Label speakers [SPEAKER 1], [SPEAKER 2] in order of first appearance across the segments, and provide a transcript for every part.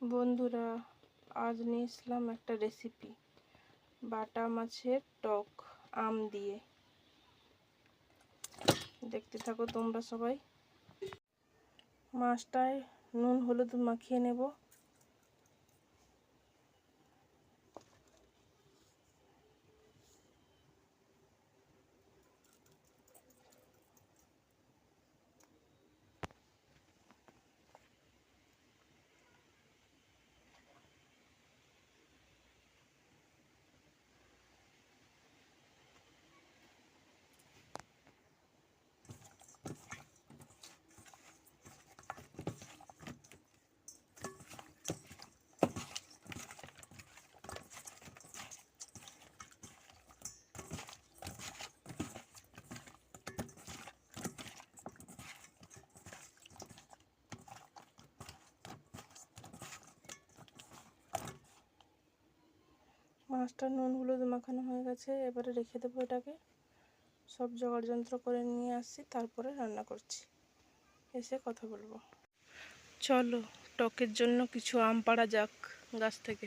[SPEAKER 1] বন্ধুরা, আজ নিয়ে এসলাম একটা রেসিপি বাটা মাছের টক আম দিয়ে। দেখতে থাকো তোমরা সবাই। মাছটায় নুন, হলুদ মাখিয়ে নেব। মাছটা নুন হলুদ মাখানো হয়ে গেছে, এবারে রেখে দেবো এটাকে। সব জোগাড় যন্ত্র করে নিয়ে আসছি, তারপরে রান্না করছি। এসে কথা বলব। চলো, টকের জন্য কিছু আম পাড়া যাক গাছ থেকে।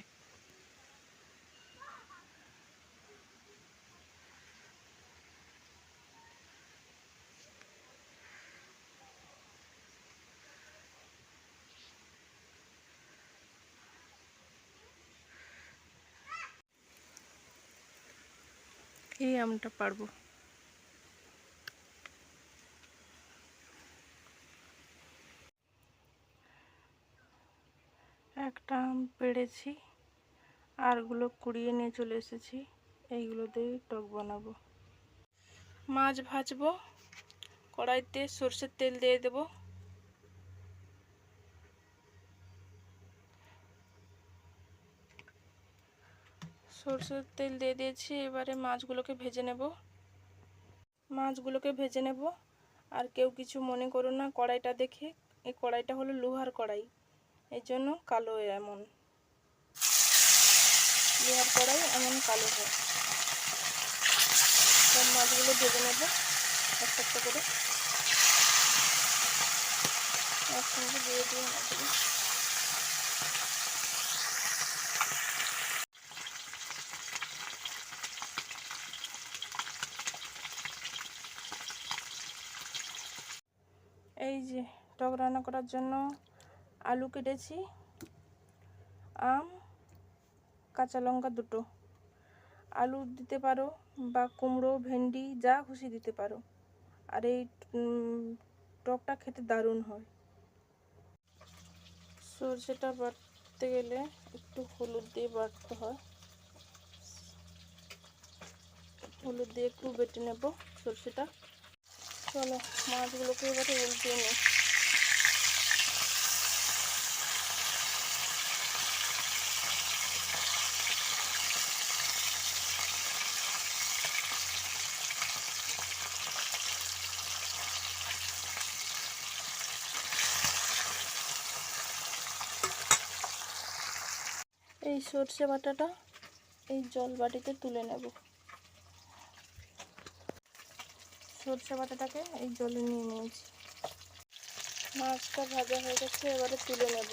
[SPEAKER 1] এই আমটা পারব। একটা আম পেড়েছি, আরগুলো কুড়িয়ে নিয়ে চলে এসেছি, এইগুলো দিয়ে টক বানাবো। মাছ ভাজবো, কড়াইতে সর্ষের তেল দিয়ে দেবো। সরষের তেল দিয়ে দিয়েছি, এবারে মাছগুলোকে ভেজে নেব। মাছগুলোকে ভেজে নেব। আর কেউ কিছু মনে করো না, কড়াইটা দেখে, এই কড়াইটা হলো লোহার কড়াই, এই জন্য কালো এমন। লোহার কড়াই এমন কালো হয়। সব মাছগুলো ভেজে নেব একটা একটা করে। একসঙ্গে দিয়ে দিয়ে মাছগুলো এই যে টক রান্না করার জন্য আলু কেটেছি, আম, কাঁচা লঙ্কা দুটো। আলু দিতে পারো বা কুমড়ো, ভেন্ডি, যা খুশি দিতে পারো। আর এই টকটা খেতে দারুণ হয়। সর্ষেটা বাটতে গেলে একটু হলুদ দিয়ে বাটতে হয়। হলুদ দিয়ে একটু বেটে নেব সর্ষেটা। চলো, মাছগুলোকে এবারে উল্টিয়ে নিই। সর্ষে বাটাটা এই জল বাটিতে তুলে নেব। সরষে বাটাটাকে এই জলে নিয়ে নিয়েছি। মাছটা ভাজা হয়ে গেছে, এবারে তুলে নেব।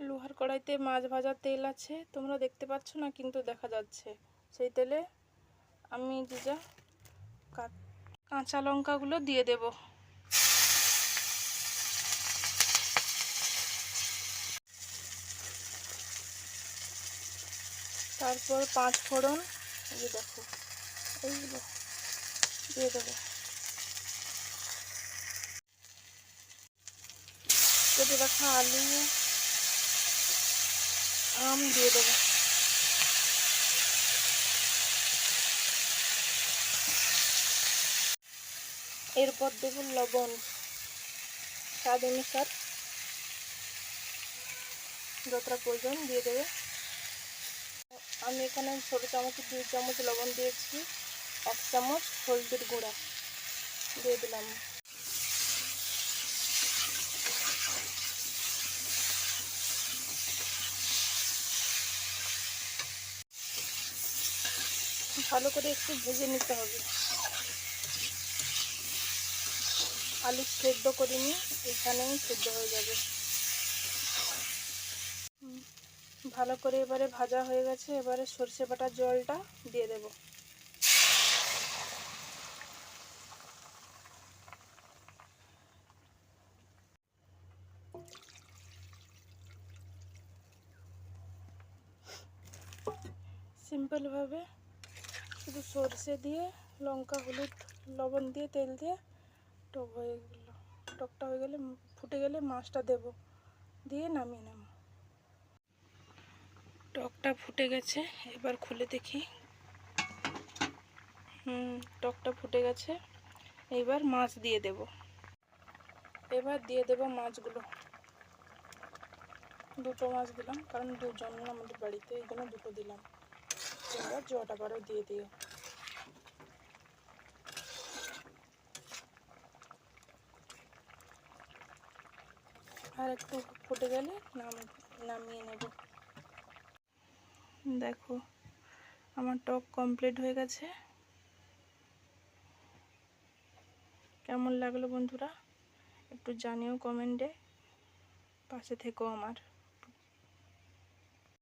[SPEAKER 1] লোহার কড়াইতে মাছ ভাজা তেল আছে, তোমরা দেখতে পাচ্ছ না, কিন্তু দেখা যাচ্ছে। সেই তেলে আমি যে যা কাঁচা লঙ্কাগুলো দিয়ে দেব। তারপর পাঁচ ফোড়ন, এই দেখো এইগুলো দিয়ে দেবো। কেটে রাখা আলু, আম দিয়ে দেবো। এরপর দেবো লবণ, স্বাদ অনুসার যতটা প্রয়োজন দিয়ে দেবে। আমি এখানে ছোটো চামচ, দুই চামচ লবণ দিয়েছি, এক চামচ হলদির গুঁড়া দিয়ে দিলাম। ভালো করে একটু ভেজে নিতে হবে। আলু সেদ্ধ করিনি এখানেই সেদ্ধ হয়ে যাবে। ভালো করে এবারে ভাজা হয়ে গেছে, এবারে সর্ষে বাটার জলটা দিয়ে দেব। সিম্পলভাবে শুধু সর্ষে দিয়ে, লঙ্কা, হলুদ, লবণ দিয়ে, তেল দিয়ে টক হয়ে গেলো। টকটা হয়ে গেলে, ফুটে গেলে মাছটা দেব। দিয়ে নামিয়ে নেব। টকটা ফুটে গেছে, এবার খুলে দেখি। হুম, টকটা ফুটে গেছে, এবার মাছ দিয়ে দেব। এবার দিয়ে দেব মাছগুলো। দুটো মাছ দিলাম, কারণ দুজন আমাদের বাড়িতে, এই জন্য দুটো দিলাম। এবার জটা বারো দিয়ে দিও। আর একটু ফুটে গেলে নাম নামিয়ে নেব। দেখো, আমার টক কমপ্লিট হয়ে গেছে। কেমন লাগল বন্ধুরা? একটু জানিও কমেন্টে পাশে থেকো আমার।